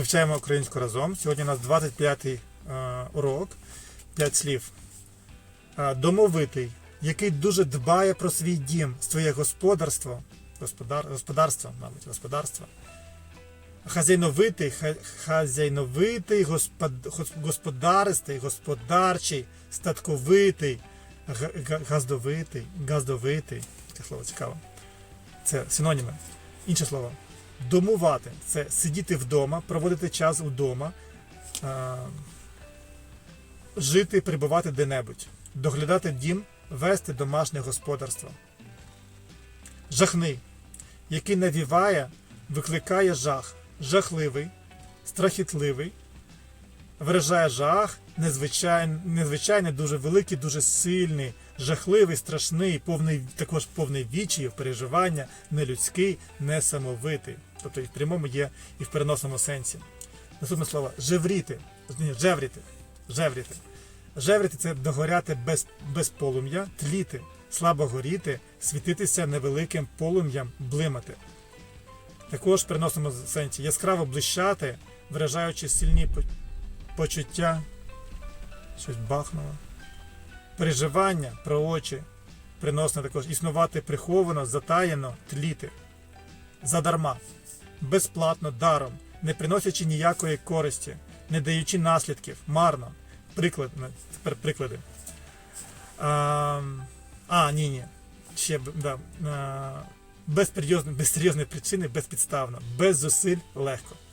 Вивчаємо українську разом. Сьогодні у нас 25-й е, урок, 5 слів. Е, домовитий, який дуже дбає про свій дім, своє господарство, господар, господарство, мабуть, господарство. Хазяйновитий, хазяйновитий, господ, господаристий, господарчий, статковитий, га- га- газдовитий, газдовитий. Це слово цікаво. Це синоніми. Інше слово. Домувати це сидіти вдома, проводити час вдома, е, жити, перебувати де-небудь, доглядати дім, вести домашнє господарство. Жахний, який навіває, викликає жах, жахливий, страхітливий, виражає жах, незвичайний, незвичайний, дуже великий, дуже сильний, жахливий, страшний, повний, також повний вічів, переживання, нелюдський, несамовитий. Тобто і в прямому є і в переносному сенсі. Наступне слово жевріти. Ні, жевріти. Жевріти. Жевріти це догоряти без, без полум'я, тліти, слабо горіти, світитися невеликим полум'ям, блимати. Також в переносному сенсі яскраво блищати, виражаючи сильні почуття, щось бахнуло. Переживання про очі, приносне також існувати приховано, затаєно, тліти. Задарма, безплатно, даром, не приносячи ніякої користі, не даючи наслідків, марно. Приклад, тепер приклади. А, а ні, ні. Ще да, без, серйозної, без причини, безпідставно, без зусиль легко.